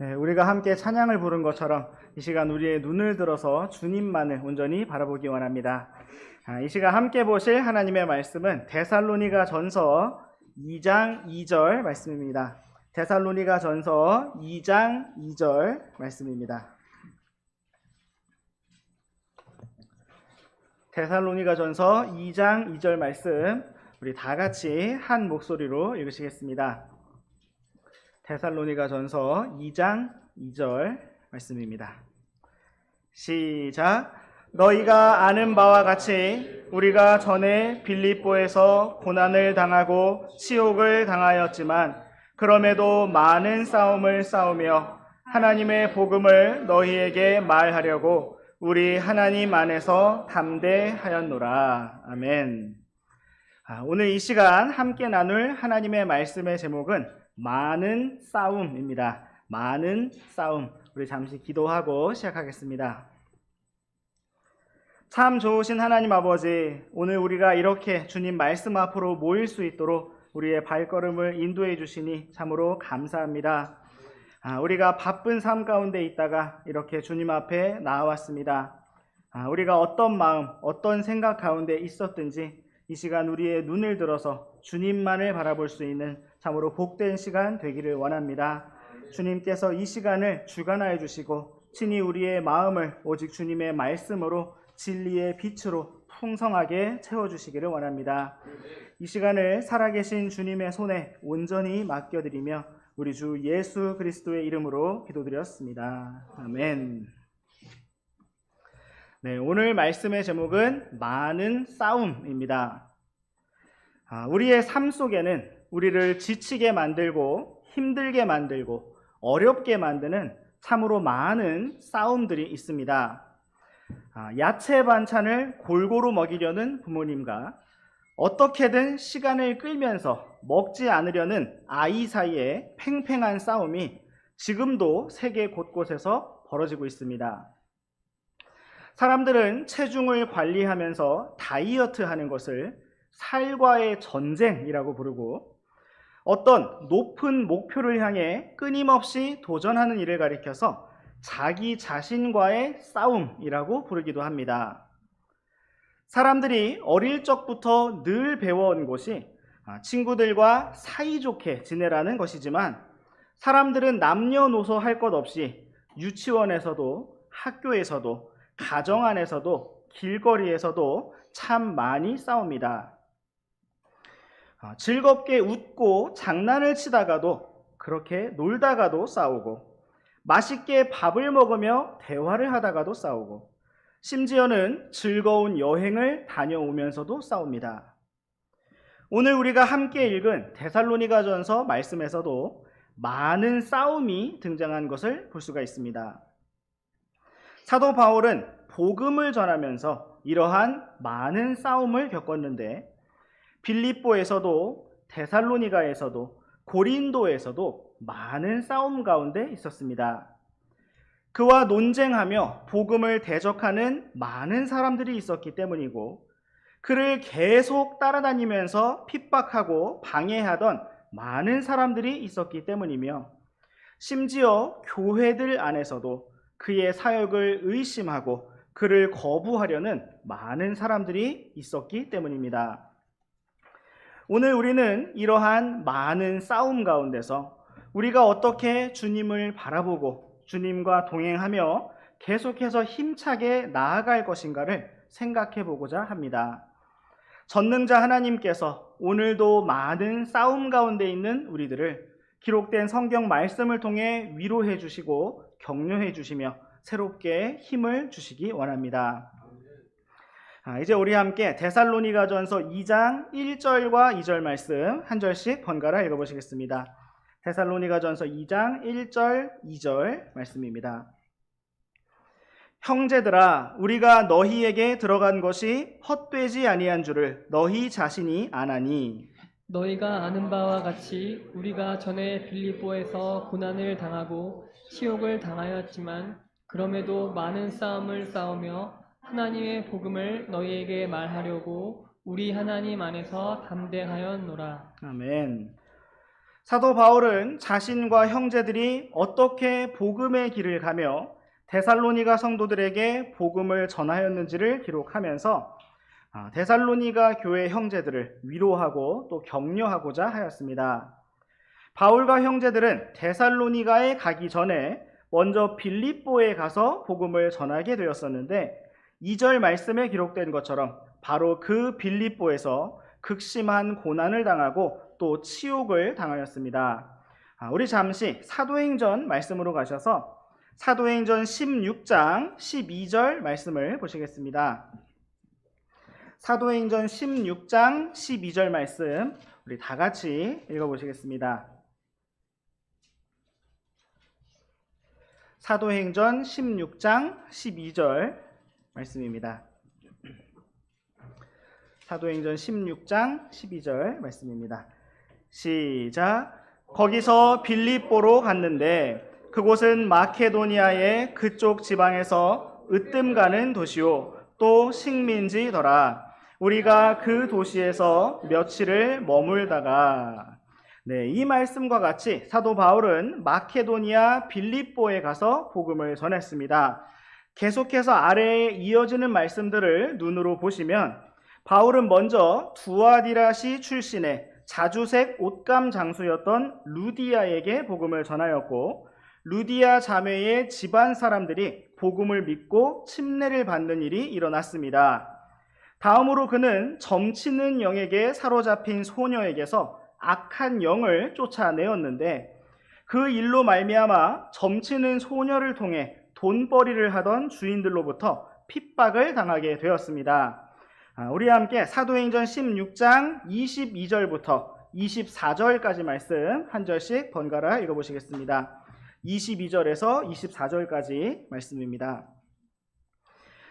네, 우리가 함께 찬양을 부른 것처럼 이 시간 우리의 눈을 들어서 주님만을 온전히 바라보기 원합니다. 아, 이 시간 함께 보실 하나님의 말씀은 데살로니가 전서 2장 2절 말씀입니다. 데살로니가 전서 2장 2절 말씀입니다. 데살로니가 전서 2장 2절 말씀 우리 다 같이 한 목소리로 읽으시겠습니다. 데살로니가 전서 2장 2절 말씀입니다. 시작. 너희가 아는 바와 같이 우리가 전에 빌립보에서 고난을 당하고 치욕을 당하였지만 그럼에도 많은 싸움을 싸우며 하나님의 복음을 너희에게 말하려고 우리 하나님 안에서 담대하였노라. 아멘. 아, 오늘 이 시간 함께 나눌 하나님의 말씀의 제목은 많은 싸움입니다. 많은 싸움. 우리 잠시 기도하고 시작하겠습니다. 참 좋으신 하나님 아버지, 오늘 우리가 이렇게 주님 말씀 앞으로 모일 수 있도록 우리의 발걸음을 인도해 주시니 참으로 감사합니다. 아, 우리가 바쁜 삶 가운데 있다가 이렇게 주님 앞에 나왔습니다. 아, 우리가 어떤 마음, 어떤 생각 가운데 있었든지 이 시간 우리의 눈을 들어서 주님만을 바라볼 수 있는 참으로 복된 시간 되기를 원합니다. 주님께서 이 시간을 주관하여 주시고 친히 우리의 마음을 오직 주님의 말씀으로 진리의 빛으로 풍성하게 채워주시기를 원합니다. 이 시간을 살아계신 주님의 손에 온전히 맡겨드리며 우리 주 예수 그리스도의 이름으로 기도드렸습니다. 아멘. 네, 오늘 말씀의 제목은 많은 싸움입니다. 아, 우리의 삶 속에는 우리를 지치게 만들고 힘들게 만들고 어렵게 만드는 참으로 많은 싸움들이 있습니다. 아, 야채 반찬을 골고루 먹이려는 부모님과 어떻게든 시간을 끌면서 먹지 않으려는 아이 사이의 팽팽한 싸움이 지금도 세계 곳곳에서 벌어지고 있습니다. 사람들은 체중을 관리하면서 다이어트 하는 것을 살과의 전쟁이라고 부르고 어떤 높은 목표를 향해 끊임없이 도전하는 일을 가리켜서 자기 자신과의 싸움이라고 부르기도 합니다. 사람들이 어릴 적부터 늘 배워온 것이 아, 친구들과 사이좋게 지내라는 것이지만 사람들은 남녀노소 할 것 없이 유치원에서도 학교에서도 가정 안에서도 길거리에서도 참 많이 싸웁니다. 아, 즐겁게 웃고 장난을 치다가도 그렇게 놀다가도 싸우고 맛있게 밥을 먹으며 대화를 하다가도 싸우고 심지어는 즐거운 여행을 다녀오면서도 싸웁니다. 오늘 우리가 함께 읽은 데살로니가 전서 말씀에서도 많은 싸움이 등장한 것을 볼 수가 있습니다. 사도 바울은 복음을 전하면서 이러한 많은 싸움을 겪었는데 빌립보에서도 데살로니가에서도 고린도에서도 많은 싸움 가운데 있었습니다. 그와 논쟁하며 복음을 대적하는 많은 사람들이 있었기 때문이고 그를 계속 따라다니면서 핍박하고 방해하던 많은 사람들이 있었기 때문이며 심지어 교회들 안에서도 그의 사역을 의심하고 그를 거부하려는 많은 사람들이 있었기 때문입니다. 오늘 우리는 이러한 많은 싸움 가운데서 우리가 어떻게 주님을 바라보고 주님과 동행하며 계속해서 힘차게 나아갈 것인가를 생각해 보고자 합니다. 전능자 하나님께서 오늘도 많은 싸움 가운데 있는 우리들을 기록된 성경 말씀을 통해 위로해 주시고 격려해 주시며 새롭게 힘을 주시기 원합니다. 아, 이제 우리 함께 데살로니가전서 2장 1절과 2절 말씀 한 절씩 번갈아 읽어보시겠습니다. 데살로니가전서 2장 1절, 2절 말씀입니다. 형제들아 우리가 너희에게 들어간 것이 헛되지 아니한 줄을 너희 자신이 아나니 너희가 아는 바와 같이 우리가 전에 빌립보에서 고난을 당하고 치욕을 당하였지만 그럼에도 많은 싸움을 싸우며 하나님의 복음을 너희에게 말하려고 우리 하나님 안에서 담대하였노라. 아멘. 사도 바울은 자신과 형제들이 어떻게 복음의 길을 가며 데살로니가 성도들에게 복음을 전하였는지를 기록하면서 아, 데살로니가 교회 형제들을 위로하고 또 격려하고자 하였습니다. 바울과 형제들은 데살로니가에 가기 전에 먼저 빌립보에 가서 복음을 전하게 되었었는데 2절 말씀에 기록된 것처럼 바로 그 빌립보에서 극심한 고난을 당하고 또 치욕을 당하였습니다. 아, 우리 잠시 사도행전 말씀으로 가셔서 사도행전 16장 12절 말씀을 보시겠습니다. 사도행전 16장 12절 말씀 우리 다 같이 읽어보시겠습니다. 사도행전 16장 12절 말씀입니다. 사도행전 16장 12절 말씀입니다. 시작. 거기서 빌립보로 갔는데 그곳은 마케도니아의 그쪽 지방에서 으뜸 가는 도시요 또 식민지더라. 우리가 그 도시에서 며칠을 머물다가 네, 이 말씀과 같이 사도 바울은 마케도니아 빌립보에 가서 복음을 전했습니다. 계속해서 아래에 이어지는 말씀들을 눈으로 보시면 바울은 먼저 두아디라시 출신의 자주색 옷감 장수였던 루디아에게 복음을 전하였고 루디아 자매의 집안 사람들이 복음을 믿고 침례를 받는 일이 일어났습니다. 다음으로 그는 점치는 영에게 사로잡힌 소녀에게서 악한 영을 쫓아내었는데 그 일로 말미암아 점치는 소녀를 통해 돈벌이를 하던 주인들로부터 핍박을 당하게 되었습니다. 아, 우리 함께 사도행전 16장 22절부터 24절까지 말씀 한 절씩 번갈아 읽어보시겠습니다. 22절에서 24절까지 말씀입니다.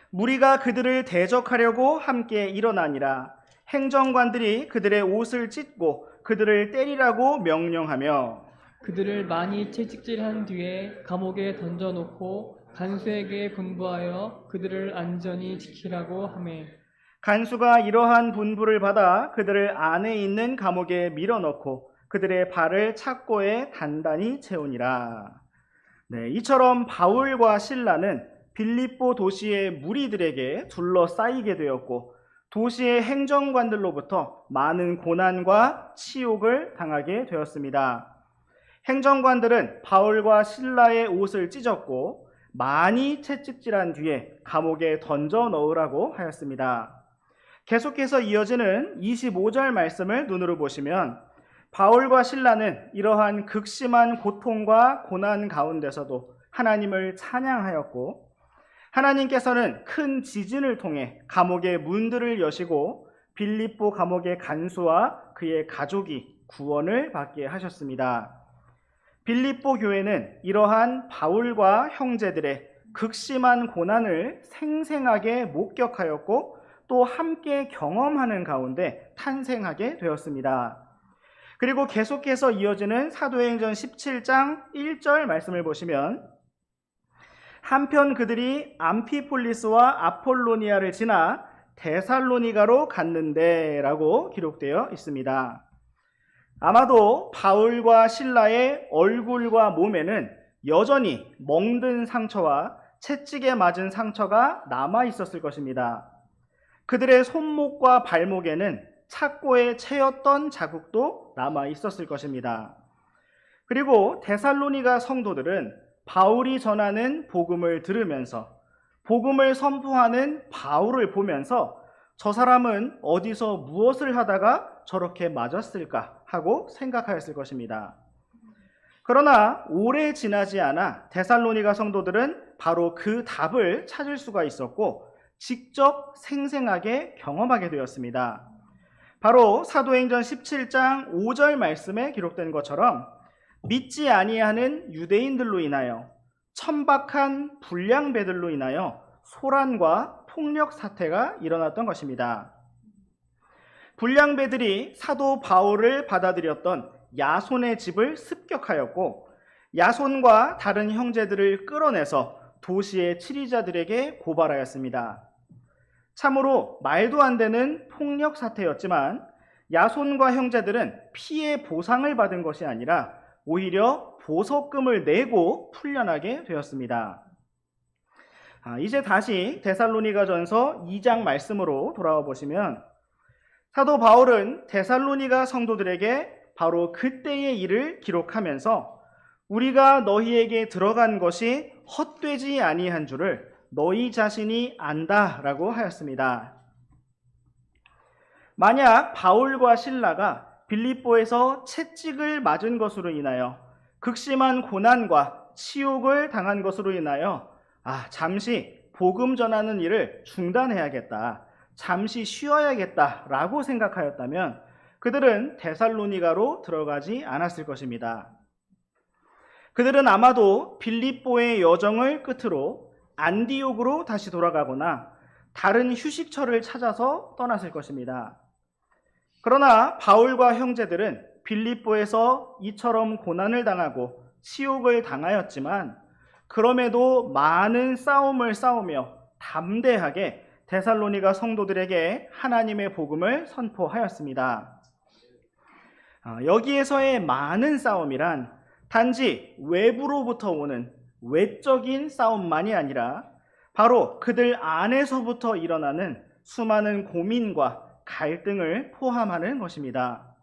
무리가 그들을 대적하려고 함께 일어나니라 행정관들이 그들의 옷을 찢고 그들을 때리라고 명령하며 그들을 많이 채찍질한 뒤에 감옥에 던져놓고 간수에게 분부하여 그들을 안전히 지키라고 하매 간수가 이러한 분부를 받아 그들을 안에 있는 감옥에 밀어넣고 그들의 발을 착고에 단단히 채우니라. 네, 이처럼 바울과 신라는 빌립보 도시의 무리들에게 둘러싸이게 되었고 도시의 행정관들로부터 많은 고난과 치욕을 당하게 되었습니다. 행정관들은 바울과 신라의 옷을 찢었고 많이 채찍질한 뒤에 감옥에 던져 넣으라고 하였습니다. 계속해서 이어지는 25절 말씀을 눈으로 보시면 바울과 신라는 이러한 극심한 고통과 고난 가운데서도 하나님을 찬양하였고 하나님께서는 큰 지진을 통해 감옥의 문들을 여시고 빌립보 감옥의 간수와 그의 가족이 구원을 받게 하셨습니다. 빌립보 교회는 이러한 바울과 형제들의 극심한 고난을 생생하게 목격하였고 또 함께 경험하는 가운데 탄생하게 되었습니다. 그리고 계속해서 이어지는 사도행전 17장 1절 말씀을 보시면 한편 그들이 암피폴리스와 아폴로니아를 지나 데살로니가로 갔는데라고 기록되어 있습니다. 아마도 바울과 신라의 얼굴과 몸에는 여전히 멍든 상처와 채찍에 맞은 상처가 남아 있었을 것입니다. 그들의 손목과 발목에는 착고에 채였던 자국도 남아 있었을 것입니다. 그리고 데살로니가 성도들은 바울이 전하는 복음을 들으면서 복음을 선포하는 바울을 보면서 저 사람은 어디서 무엇을 하다가 저렇게 맞았을까 하고 생각하였을 것입니다. 그러나 오래 지나지 않아 데살로니가 성도들은 바로 그 답을 찾을 수가 있었고 직접 생생하게 경험하게 되었습니다. 바로 사도행전 17장 5절 말씀에 기록된 것처럼 믿지 아니하는 유대인들로 인하여 천박한 불량배들로 인하여 소란과 폭력 사태가 일어났던 것입니다. 불량배들이 사도 바울을 받아들였던 야손의 집을 습격하였고 야손과 다른 형제들을 끌어내서 도시의 치리자들에게 고발하였습니다. 참으로 말도 안 되는 폭력 사태였지만 야손과 형제들은 피해 보상을 받은 것이 아니라 오히려 보석금을 내고 풀려나게 되었습니다. 아, 이제 다시 데살로니가 전서 2장 말씀으로 돌아와 보시면 사도 바울은 데살로니가 성도들에게 바로 그때의 일을 기록하면서 우리가 너희에게 들어간 것이 헛되지 아니한 줄을 너희 자신이 안다라고 하였습니다. 만약 바울과 신라가 빌립보에서 채찍을 맞은 것으로 인하여 극심한 고난과 치욕을 당한 것으로 인하여 아, 잠시 복음 전하는 일을 중단해야겠다. 잠시 쉬어야겠다라고 생각하였다면 그들은 데살로니가로 들어가지 않았을 것입니다. 그들은 아마도 빌립보의 여정을 끝으로 안디옥으로 다시 돌아가거나 다른 휴식처를 찾아서 떠났을 것입니다. 그러나 바울과 형제들은 빌립보에서 이처럼 고난을 당하고 치욕을 당하였지만 그럼에도 많은 싸움을 싸우며 담대하게 데살로니가 성도들에게 하나님의 복음을 선포하였습니다. 아, 여기에서의 많은 싸움이란 단지 외부로부터 오는 외적인 싸움만이 아니라 바로 그들 안에서부터 일어나는 수많은 고민과 갈등을 포함하는 것입니다.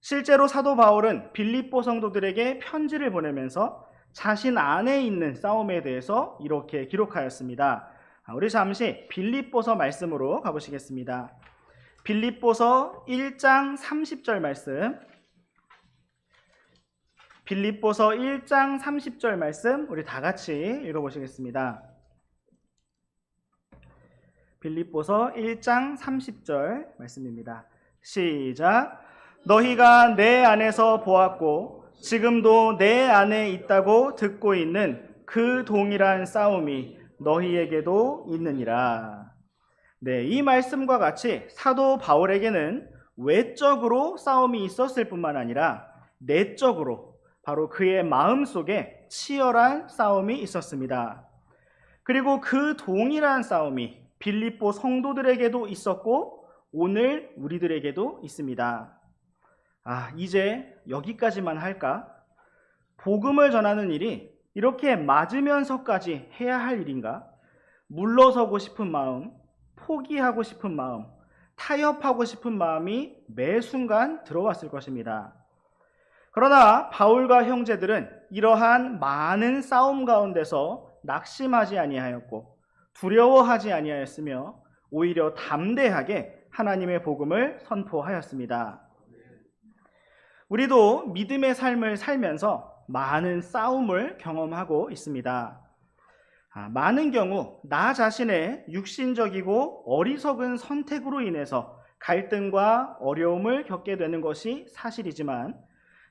실제로 사도 바울은 빌립보 성도들에게 편지를 보내면서 자신 안에 있는 싸움에 대해서 이렇게 기록하였습니다. 아, 우리 잠시 빌립보서 말씀으로 가보시겠습니다. 빌립보서 1장 30절 말씀. 빌립보서 1장 30절 말씀 우리 다 같이 읽어보시겠습니다. 빌립보서 1장 30절 말씀입니다. 시작. 너희가 내 안에서 보았고 지금도 내 안에 있다고 듣고 있는 그 동일한 싸움이 너희에게도 있느니라. 네, 이 말씀과 같이 사도 바울에게는 외적으로 싸움이 있었을 뿐만 아니라 내적으로 바로 그의 마음 속에 치열한 싸움이 있었습니다. 그리고 그 동일한 싸움이 빌립보 성도들에게도 있었고 오늘 우리들에게도 있습니다. 아, 이제 여기까지만 할까? 복음을 전하는 일이 이렇게 맞으면서까지 해야 할 일인가? 물러서고 싶은 마음, 포기하고 싶은 마음, 타협하고 싶은 마음이 매 순간 들어왔을 것입니다. 그러나 바울과 형제들은 이러한 많은 싸움 가운데서 낙심하지 아니하였고 두려워하지 아니하였으며 오히려 담대하게 하나님의 복음을 선포하였습니다. 우리도 믿음의 삶을 살면서 많은 싸움을 경험하고 있습니다. 아, 많은 경우 나 자신의 육신적이고 어리석은 선택으로 인해서 갈등과 어려움을 겪게 되는 것이 사실이지만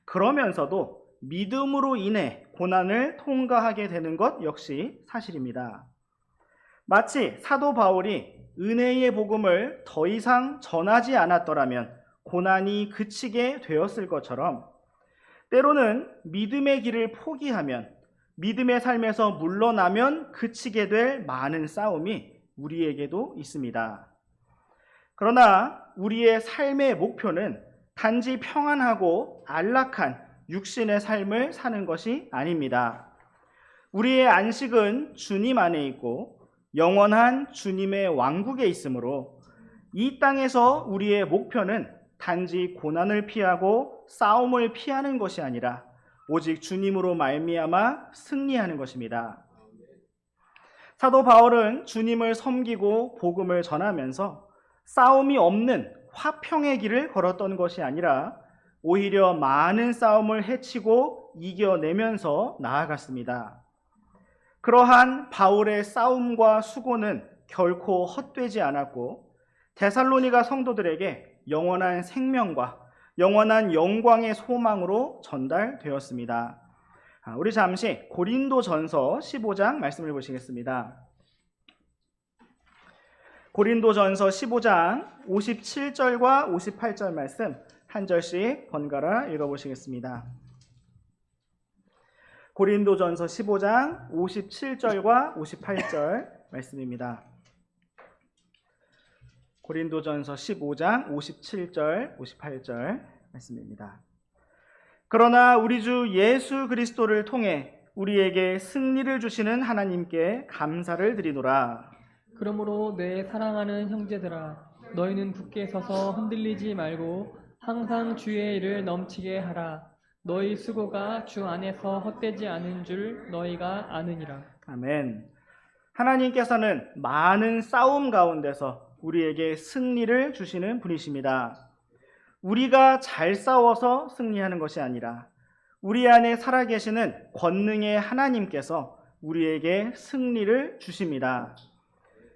그러면서도 믿음으로 인해 고난을 통과하게 되는 것 역시 사실입니다. 마치 사도 바울이 은혜의 복음을 더 이상 전하지 않았더라면 고난이 그치게 되었을 것처럼 때로는 믿음의 길을 포기하면 믿음의 삶에서 물러나면 그치게 될 많은 싸움이 우리에게도 있습니다. 그러나 우리의 삶의 목표는 단지 평안하고 안락한 육신의 삶을 사는 것이 아닙니다. 우리의 안식은 주님 안에 있고 영원한 주님의 왕국에 있으므로 이 땅에서 우리의 목표는 단지 고난을 피하고 싸움을 피하는 것이 아니라 오직 주님으로 말미암아 승리하는 것입니다. 사도 바울은 주님을 섬기고 복음을 전하면서 싸움이 없는 화평의 길을 걸었던 것이 아니라 오히려 많은 싸움을 해치고 이겨내면서 나아갔습니다. 그러한 바울의 싸움과 수고는 결코 헛되지 않았고 데살로니가 성도들에게 영원한 생명과 영원한 영광의 소망으로 전달되었습니다. 아, 우리 잠시 고린도 전서 15장 말씀을 보시겠습니다. 고린도 전서 15장 57절과 58절 말씀 한 절씩 번갈아 읽어보시겠습니다. 고린도 전서 15장 57절과 58절 말씀입니다. 고린도전서 15장 57절, 58절 말씀입니다. 그러나 우리 주 예수 그리스도를 통해 우리에게 승리를 주시는 하나님께 감사를 드리노라. 그러므로 내 사랑하는 형제들아 너희는 굳게 서서 흔들리지 말고 항상 주의 일을 넘치게 하라 너희 수고가 주 안에서 헛되지 않은 줄 너희가 아느니라 아멘. 하나님께서는 많은 싸움 가운데서 우리에게 승리를 주시는 분이십니다. 우리가 잘 싸워서 승리하는 것이 아니라 우리 안에 살아계시는 권능의 하나님께서 우리에게 승리를 주십니다.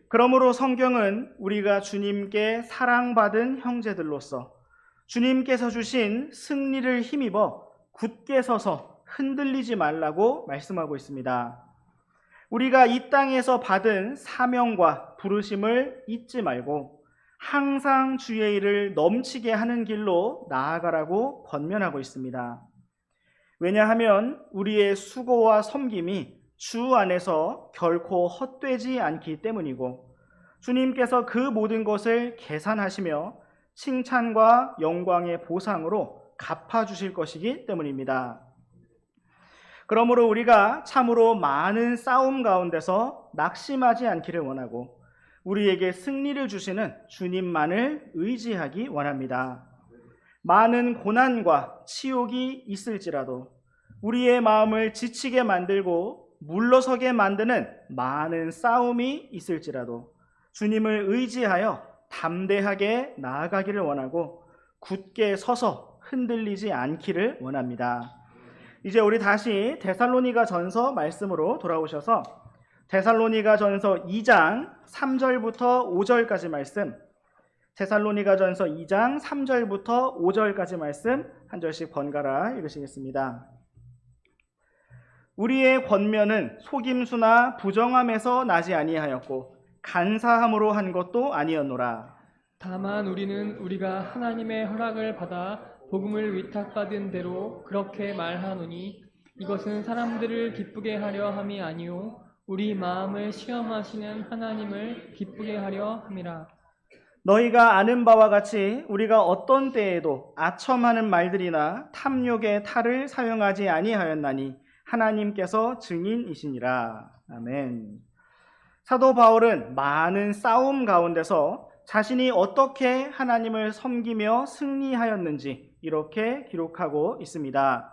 그러므로 성경은 우리가 주님께 사랑받은 형제들로서 주님께서 주신 승리를 힘입어 굳게 서서 흔들리지 말라고 말씀하고 있습니다. 우리가 이 땅에서 받은 사명과 부르심을 잊지 말고 항상 주의 일을 넘치게 하는 길로 나아가라고 권면하고 있습니다. 왜냐하면 우리의 수고와 섬김이 주 안에서 결코 헛되지 않기 때문이고 주님께서 그 모든 것을 계산하시며 칭찬과 영광의 보상으로 갚아주실 것이기 때문입니다. 그러므로 우리가 참으로 많은 싸움 가운데서 낙심하지 않기를 원하고 우리에게 승리를 주시는 주님만을 의지하기 원합니다. 많은 고난과 치욕이 있을지라도 우리의 마음을 지치게 만들고 물러서게 만드는 많은 싸움이 있을지라도 주님을 의지하여 담대하게 나아가기를 원하고 굳게 서서 흔들리지 않기를 원합니다. 이제 우리 다시 데살로니가 전서 말씀으로 돌아오셔서 데살로니가 전서 2장 3절부터 5절까지 말씀 데살로니가 전서 2장 3절부터 5절까지 말씀 한 절씩 번갈아 읽으시겠습니다. 우리의 권면은 속임수나 부정함에서 나지 아니하였고 간사함으로 한 것도 아니었노라. 다만 우리는 우리가 하나님의 허락을 받아 복음을 위탁받은 대로 그렇게 말하노니 이것은 사람들을 기쁘게 하려 함이 아니요 우리 마음을 시험하시는 하나님을 기쁘게 하려 함이라. 너희가 아는 바와 같이 우리가 어떤 때에도 아첨하는 말들이나 탐욕의 탈을 사용하지 아니하였나니 하나님께서 증인이시니라. 아멘. 사도 바울은 많은 싸움 가운데서 자신이 어떻게 하나님을 섬기며 승리하였는지 이렇게 기록하고 있습니다.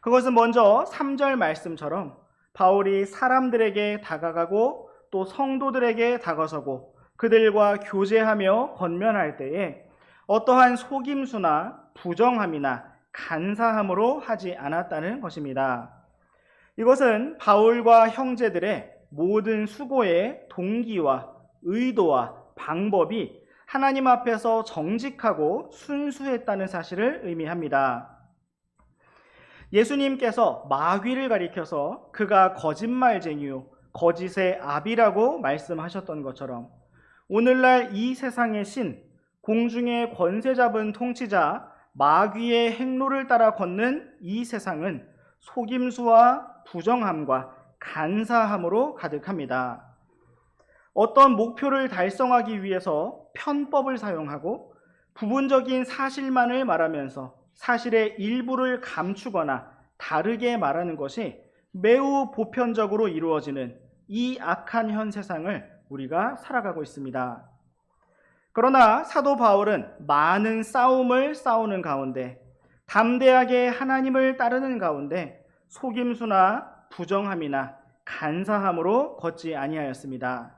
그것은 먼저 3절 말씀처럼 바울이 사람들에게 다가가고 또 성도들에게 다가서고 그들과 교제하며 권면할 때에 어떠한 속임수나 부정함이나 간사함으로 하지 않았다는 것입니다. 이것은 바울과 형제들의 모든 수고의 동기와 의도와 방법이 하나님 앞에서 정직하고 순수했다는 사실을 의미합니다. 예수님께서 마귀를 가리켜서 그가 거짓말쟁이요 거짓의 압이라고 말씀하셨던 것처럼 오늘날 이 세상의 신 공중의 권세 잡은 통치자 마귀의 행로를 따라 걷는 이 세상은 속임수와 부정함과 간사함으로 가득합니다. 어떤 목표를 달성하기 위해서 편법을 사용하고 부분적인 사실만을 말하면서 사실의 일부를 감추거나 다르게 말하는 것이 매우 보편적으로 이루어지는 이 악한 현 세상을 우리가 살아가고 있습니다. 그러나 사도 바울은 많은 싸움을 싸우는 가운데 담대하게 하나님을 따르는 가운데 속임수나 부정함이나 간사함으로 걷지 아니하였습니다.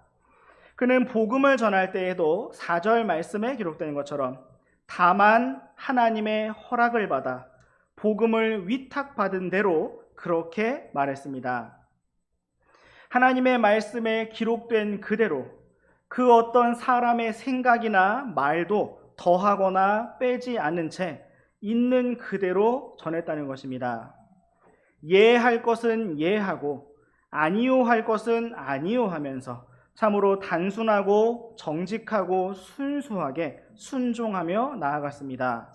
그는 복음을 전할 때에도 4절 말씀에 기록된 것처럼 다만 하나님의 허락을 받아 복음을 위탁받은 대로 그렇게 말했습니다. 하나님의 말씀에 기록된 그대로 그 어떤 사람의 생각이나 말도 더하거나 빼지 않은 채 있는 그대로 전했다는 것입니다. 예할 것은 예하고 아니요 할 것은 아니요 하면서 참으로 단순하고 정직하고 순수하게 순종하며 나아갔습니다.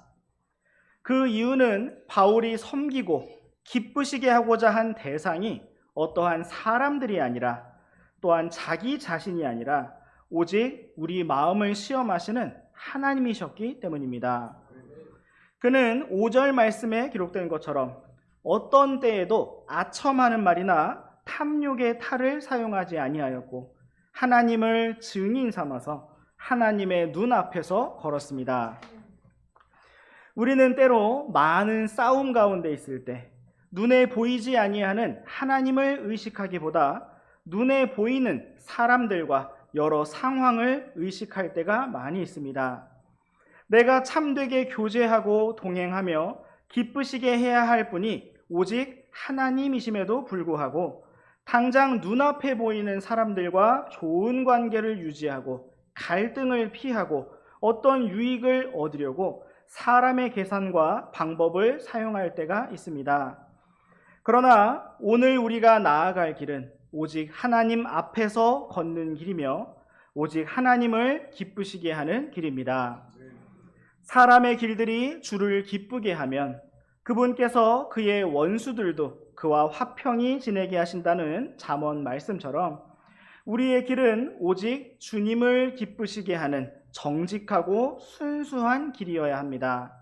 그 이유는 바울이 섬기고 기쁘시게 하고자 한 대상이 어떠한 사람들이 아니라 또한 자기 자신이 아니라 오직 우리 마음을 시험하시는 하나님이셨기 때문입니다. 그는 5절 말씀에 기록된 것처럼 어떤 때에도 아첨하는 말이나 탐욕의 탈을 사용하지 아니하였고 하나님을 증인 삼아서 하나님의 눈앞에서 걸었습니다. 우리는 때로 많은 싸움 가운데 있을 때 눈에 보이지 아니하는 하나님을 의식하기보다 눈에 보이는 사람들과 여러 상황을 의식할 때가 많이 있습니다. 내가 참되게 교제하고 동행하며 기쁘시게 해야 할 분이 오직 하나님이심에도 불구하고 당장 눈앞에 보이는 사람들과 좋은 관계를 유지하고 갈등을 피하고 어떤 유익을 얻으려고 사람의 계산과 방법을 사용할 때가 있습니다. 그러나 오늘 우리가 나아갈 길은 오직 하나님 앞에서 걷는 길이며 오직 하나님을 기쁘시게 하는 길입니다. 사람의 길들이 주를 기쁘게 하면 그분께서 그의 원수들도 그와 화평히 지내게 하신다는 잠언 말씀처럼 우리의 길은 오직 주님을 기쁘시게 하는 정직하고 순수한 길이어야 합니다.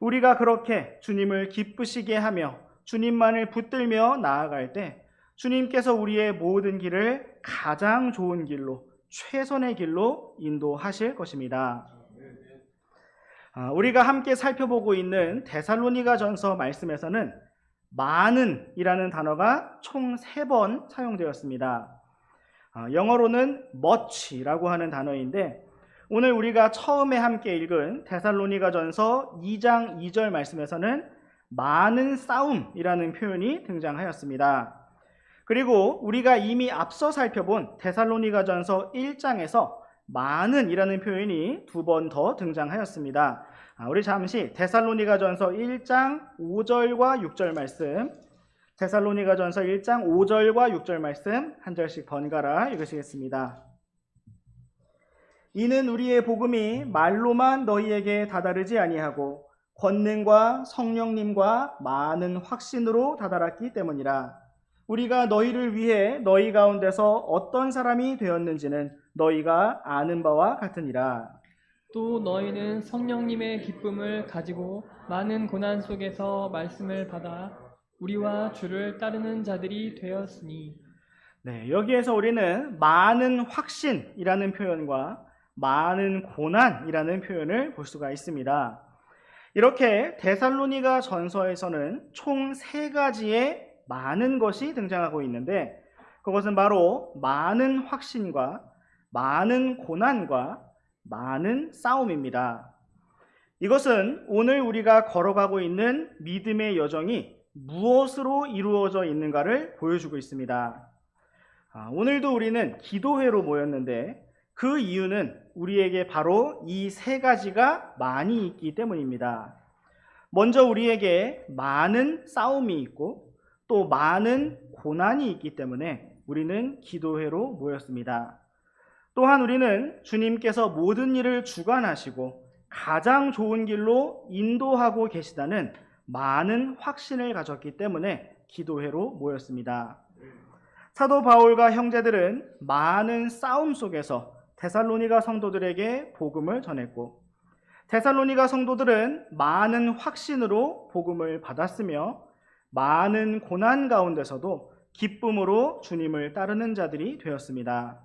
우리가 그렇게 주님을 기쁘시게 하며 주님만을 붙들며 나아갈 때 주님께서 우리의 모든 길을 가장 좋은 길로 최선의 길로 인도하실 것입니다. 아, 우리가 함께 살펴보고 있는 데살로니가 전서 말씀에서는 많은 이라는 단어가 총세번 사용되었습니다. 아, 영어로는 much라고 하는 단어인데 오늘 우리가 처음에 함께 읽은 데살로니가 전서 2장 2절 말씀에서는 많은 싸움이라는 표현이 등장하였습니다. 그리고 우리가 이미 앞서 살펴본 데살로니가 전서 1장에서 많은 이라는 표현이 두 번 더 등장하였습니다. 아, 우리 잠시 데살로니가 전서 1장 5절과 6절 말씀, 데살로니가 전서 1장 5절과 6절 말씀 한 절씩 번갈아 읽으시겠습니다. 이는 우리의 복음이 말로만 너희에게 다다르지 아니하고 권능과 성령님과 많은 확신으로 다다랐기 때문이라. 우리가 너희를 위해 너희 가운데서 어떤 사람이 되었는지는 너희가 아는 바와 같으니라. 또 너희는 성령님의 기쁨을 가지고 많은 고난 속에서 말씀을 받아 우리와 주를 따르는 자들이 되었으니 네, 여기에서 우리는 많은 확신이라는 표현과 많은 고난이라는 표현을 볼 수가 있습니다. 이렇게 데살로니가 전서에서는 총 세 가지의 많은 것이 등장하고 있는데 그것은 바로 많은 확신과 많은 고난과 많은 싸움입니다. 이것은 오늘 우리가 걸어가고 있는 믿음의 여정이 무엇으로 이루어져 있는가를 보여주고 있습니다. 아, 오늘도 우리는 기도회로 모였는데 그 이유는 우리에게 바로 이 세 가지가 많이 있기 때문입니다. 먼저 우리에게 많은 싸움이 있고 또 많은 고난이 있기 때문에 우리는 기도회로 모였습니다. 또한 우리는 주님께서 모든 일을 주관하시고 가장 좋은 길로 인도하고 계시다는 많은 확신을 가졌기 때문에 기도회로 모였습니다. 사도 바울과 형제들은 많은 싸움 속에서 데살로니가 성도들에게 복음을 전했고 데살로니가 성도들은 많은 확신으로 복음을 받았으며 많은 고난 가운데서도 기쁨으로 주님을 따르는 자들이 되었습니다.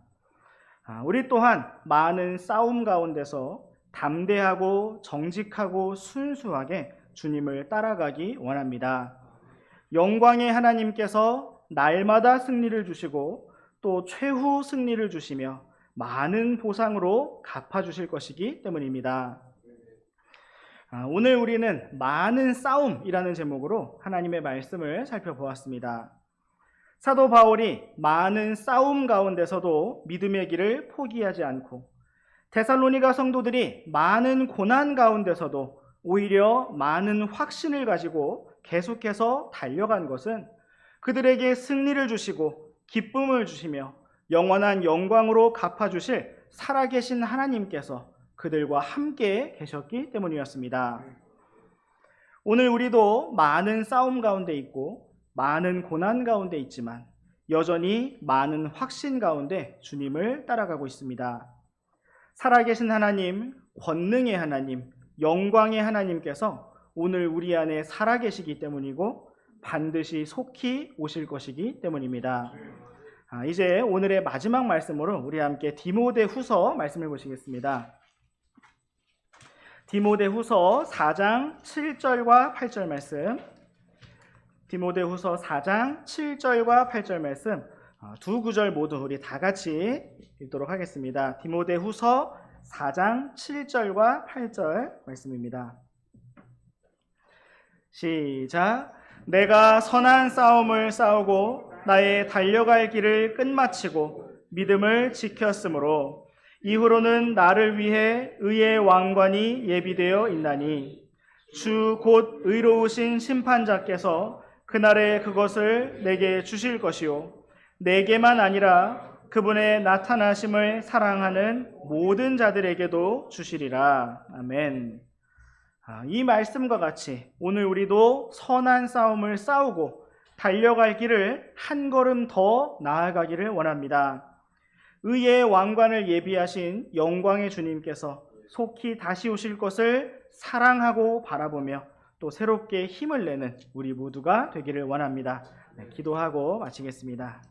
아, 우리 또한 많은 싸움 가운데서 담대하고 정직하고 순수하게 주님을 따라가기 원합니다. 영광의 하나님께서 날마다 승리를 주시고 또 최후 승리를 주시며 많은 보상으로 갚아주실 것이기 때문입니다. 아, 오늘 우리는 많은 싸움이라는 제목으로 하나님의 말씀을 살펴보았습니다. 사도 바울이 많은 싸움 가운데서도 믿음의 길을 포기하지 않고 데살로니가 성도들이 많은 고난 가운데서도 오히려 많은 확신을 가지고 계속해서 달려간 것은 그들에게 승리를 주시고 기쁨을 주시며 영원한 영광으로 갚아주실 살아계신 하나님께서 그들과 함께 계셨기 때문이었습니다. 오늘 우리도 많은 싸움 가운데 있고 많은 고난 가운데 있지만 여전히 많은 확신 가운데 주님을 따라가고 있습니다. 살아계신 하나님, 권능의 하나님, 영광의 하나님께서 오늘 우리 안에 살아계시기 때문이고 반드시 속히 오실 것이기 때문입니다. 아, 이제 오늘의 마지막 말씀으로 우리 함께 디모데 후서 말씀을 보시겠습니다. 디모데 후서 4장 7절과 8절 말씀. 디모데 후서 4장 7절과 8절 말씀. 아, 두 구절 모두 우리 다 같이 읽도록 하겠습니다. 디모데 후서 4장 7절과 8절 말씀입니다. 시작. 내가 선한 싸움을 싸우고 나의 달려갈 길을 끝마치고 믿음을 지켰으므로 이후로는 나를 위해 의의 왕관이 예비되어 있나니 주 곧 의로우신 심판자께서 그날에 그것을 내게 주실 것이요 내게만 아니라 그분의 나타나심을 사랑하는 모든 자들에게도 주시리라. 아멘. 아, 이 말씀과 같이 오늘 우리도 선한 싸움을 싸우고 달려갈 길을 한 걸음 더 나아가기를 원합니다. 의의 왕관을 예비하신 영광의 주님께서 속히 다시 오실 것을 사랑하고 바라보며 또 새롭게 힘을 내는 우리 모두가 되기를 원합니다. 네, 기도하고 마치겠습니다.